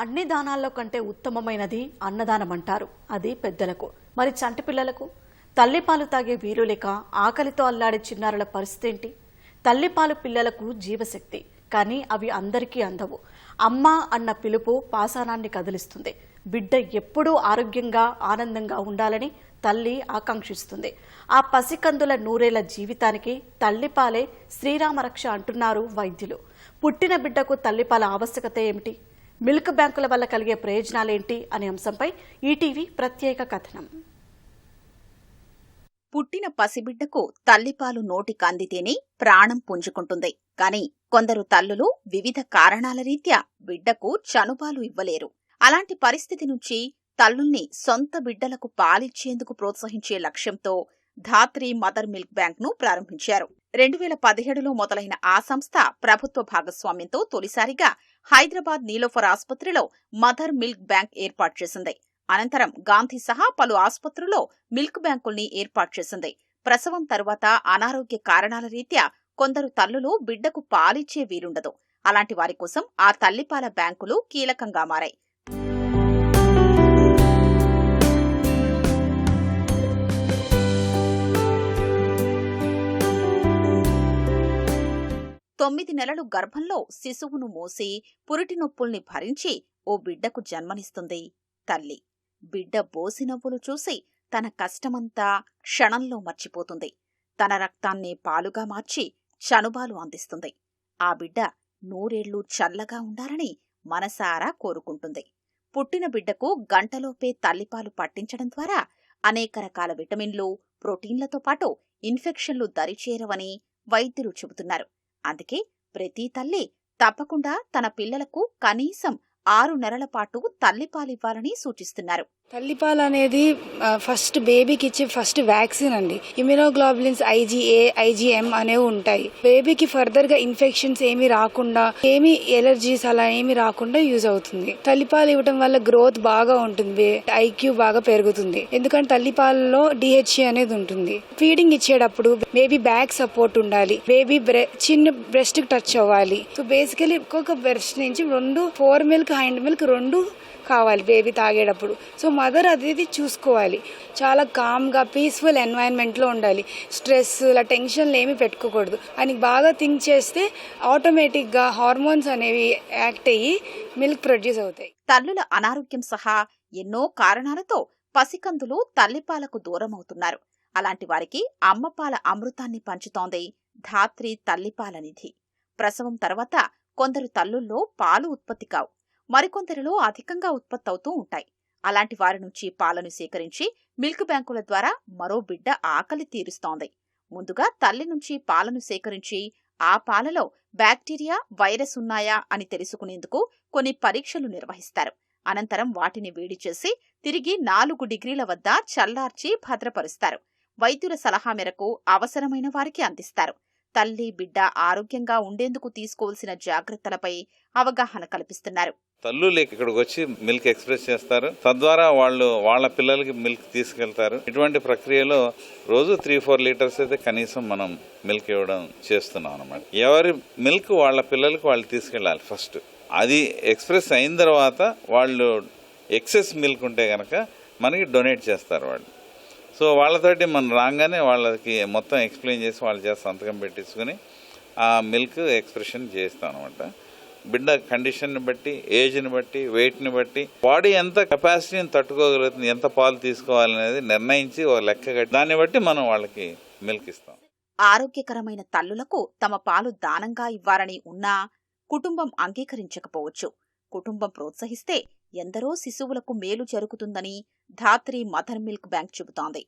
అన్ని దానాల్లో కంటే ఉత్తమమైనది అన్నదానం అంటారు అది పెద్దలకు మరి చంటి పిల్లలకు? తల్లిపాలు తాగే వీలు లేక ఆకలితో అల్లాడే చిన్నారుల పరిస్థితి ఏంటి తల్లిపాలు పిల్లలకు జీవశక్తి కానీ అవి అందరికీ అందవు. అమ్మ అన్న పిలుపు పాసానాన్ని కదిలిస్తుంది. బిడ్డ ఎప్పుడూ ఆరోగ్యంగా ఆనందంగా ఉండాలని తల్లి ఆకాంక్షిస్తుంది. ఆ పసికందుల నూరేళ్ళ జీవితానికి తల్లిపాలే శ్రీరామరక్ష అంటున్నారు వైద్యులు. పుట్టిన బిడ్డకు తల్లిపాల ఆవశ్యకత ఏమిటి? మిల్క్ బ్యాంకుల వల్ల కలిగే ప్రయోజనాలేంటి అనే అంశంపై ఈటీవీ ప్రత్యేక కథనం. పుట్టిన పసిబిడ్డకు తల్లిపాలు నోటికి అందితేనే ప్రాణం పుంజుకుంటుంది. కాని కొందరు తల్లులు వివిధ కారణాల రీత్యా బిడ్డకు చనుపాలు ఇవ్వలేరు. అలాంటి పరిస్థితి నుంచి తల్లుల్ని సొంత బిడ్డలకు పాలిచ్చేందుకు ప్రోత్సహించే లక్ష్యంతో ధాత్రి మదర్ మిల్క్ బ్యాంక్ను ప్రారంభించారు. రెండు వేల పదిహేడులో మొదలైన ఆ సంస్థ ప్రభుత్వ భాగస్వామ్యంతో తొలిసారిగా హైదరాబాద్ నీలోఫర్ ఆసుపత్రిలో మదర్ మిల్క్ బ్యాంక్ ఏర్పాటు చేసింది. అనంతరం గాంధీ సహా పలు ఆసుపత్రుల్లో మిల్క్ బ్యాంకుల్ని ఏర్పాటు చేసింది. ప్రసవం తరువాత అనారోగ్య కారణాల రీత్యా కొందరు తల్లులు బిడ్డకు పాలిచ్చే వీలుండదు. అలాంటి వారి కోసం ఆ తల్లిపాల బ్యాంకులు కీలకంగా మారాయి. తొమ్మిది నెలలు గర్భంలో శిశువును మోసి పురిటి నొప్పుల్ని భరించి ఓ బిడ్డకు జన్మనిస్తుంది. తల్లి బిడ్డ బోసి నవ్వులు చూసి తన కష్టమంతా క్షణంలో మర్చిపోతుంది. తన రక్తాన్ని పాలుగా మార్చి చనుబాలు అందిస్తుంది. ఆ బిడ్డ నూరేళ్ళు చల్లగా ఉండాలని మనసారా కోరుకుంటుంది. పుట్టిన బిడ్డకు గంటలోపే తల్లిపాలు పట్టించడం ద్వారా అనేక రకాల విటమిన్లు ప్రోటీన్లతో పాటు ఇన్ఫెక్షన్లు దరిచేరవని వైద్యులు చెబుతున్నారు. అందుకే ప్రతి తల్లి తప్పకుండా తన పిల్లలకు కనీసం ఆరు నెలల పాటు తల్లిపాలివ్వాలని సూచిస్తున్నారు. తల్లిపాలు అనేది ఫస్ట్ బేబీకి ఇచ్చే ఫస్ట్ వ్యాక్సిన్ అండి. ఇమ్యునోగ్లోబులిన్స్ ఐజీఏ ఐజీఎం అనేవి ఉంటాయి. బేబీకి ఫర్దర్గా ఇన్ఫెక్షన్స్ ఏమీ రాకుండా ఏమీ ఎలర్జీస్ అలా ఏమీ రాకుండా యూజ్ అవుతుంది. తల్లిపాలు ఇవ్వడం వల్ల గ్రోత్ బాగా ఉంటుంది ఐక్యూ బాగా పెరుగుతుంది. ఎందుకంటే తల్లిపాలలో డిహెచ్ఏ అనేది ఉంటుంది. ఫీడింగ్ ఇచ్చేటప్పుడు బేబీ బ్యాక్ సపోర్ట్ ఉండాలి. బేబీ చిన్న బ్రెస్ట్ టచ్ అవ్వాలి. సో బేసికలీ ఒక్కొక్క బ్రెస్ట్ నుంచి రెండు ఫోర్ మిల్క్ హైండ్ మిల్క్ రెండు కావాలి బేబీ తాగేటప్పుడు. సో మదర్ అది ఇది చూసుకోవాలి. చాలా కామ్గా పీస్ఫుల్ ఎన్వైర్న్మెంట్లో ఉండాలి. స్ట్రెస్ ఇలా టెన్షన్లు ఏమీ పెట్టుకోకూడదు. అని బాగా థింక్ చేస్తే ఆటోమేటిక్గా హార్మోన్స్ అనేవి యాక్ట్ అయ్యి మిల్క్ ప్రొడ్యూస్ అవుతాయి. తల్లుల అనారోగ్యం సహా ఎన్నో కారణాలతో పసికందులు తల్లిపాలకు దూరమవుతున్నారు అలాంటి వారికి అమ్మపాల అమృతాన్ని పంచుతోంది ధాత్రి తల్లిపాల నిధి. ప్రసవం తర్వాత కొందరు తల్లుల్లో పాలు ఉత్పత్తి కావు. మరికొందరిలో అధికంగా ఉత్పత్తి అవుతూ ఉంటాయి. అలాంటి వారి నుంచి పాలను సేకరించి మిల్క్ బ్యాంకుల ద్వారా మరో బిడ్డ ఆకలి తీరుస్తోంది. ముందుగా తల్లి నుంచి పాలను సేకరించి ఆ పాలలో బ్యాక్టీరియా వైరస్ ఉన్నాయా అని తెలుసుకునేందుకు కొన్ని పరీక్షలు నిర్వహిస్తారు. అనంతరం వాటిని వేడి చేసి తిరిగి నాలుగు డిగ్రీల వద్ద చల్లార్చి భద్రపరుస్తారు. వైద్యుల సలహా మేరకు అవసరమైన వారికి అందిస్తారు. తల్లి బిడ్డ ఆరోగ్యంగా ఉండేందుకు తీసుకోవాల్సిన జాగ్రత్తలపై అవగాహన కల్పిస్తున్నారు. తల్లులు ఇక్కడికి వచ్చి మిల్క్ ఎక్స్ప్రెస్ చేస్తారు. తద్వారా వాళ్ళు వాళ్ళ పిల్లలకి మిల్క్ తీసుకెళ్తారు. ఇటువంటి ప్రక్రియలో రోజు త్రీ ఫోర్ లీటర్స్ అయితే కనీసం మనం మిల్క్ ఇవ్వడం చేస్తున్నాం అనమాట ఎవరి మిల్క్ వాళ్ళ పిల్లలకు వాళ్ళు తీసుకెళ్ళాలి ఫస్ట్ అది ఎక్స్ప్రెస్ అయిన తర్వాత వాళ్ళు ఎక్సెస్ మిల్క్ ఉంటే కనుక మనకి డొనేట్ చేస్తారు వాళ్ళు. సో వాళ్ళతోటి మనం రాగానే వాళ్ళకి మొత్తం ఎక్స్ప్లెయిన్ చేసి వాళ్ళ చేత సంతకం పెట్టించుకుని ఆ మిల్క్ ఎక్స్ప్రెషన్ చేస్తాం అనమాట బిడ్డ కండిషన్ని బట్టి ఏజ్ని బట్టి వెయిట్ని బట్టి బాడీ ఎంత కెపాసిటీని తట్టుకోగలుగుతుంది ఎంత పాలు తీసుకోవాలనేది నిర్ణయించి ఓ లెక్క కట్టి దాన్ని బట్టి మనం వాళ్ళకి మిల్క్ ఇస్తాం ఆరోగ్యకరమైన తల్లులకు తమ పాలు దానంగా ఇవ్వాలని ఉన్నా కుటుంబం అంగీకరించకపోవచ్చు. కుటుంబం ప్రోత్సహిస్తే ఎందరో శిశువులకు మేలు జరుగుతుందని ధాత్రి మదర్ మిల్క్ బ్యాంక్ చెబుతోంది.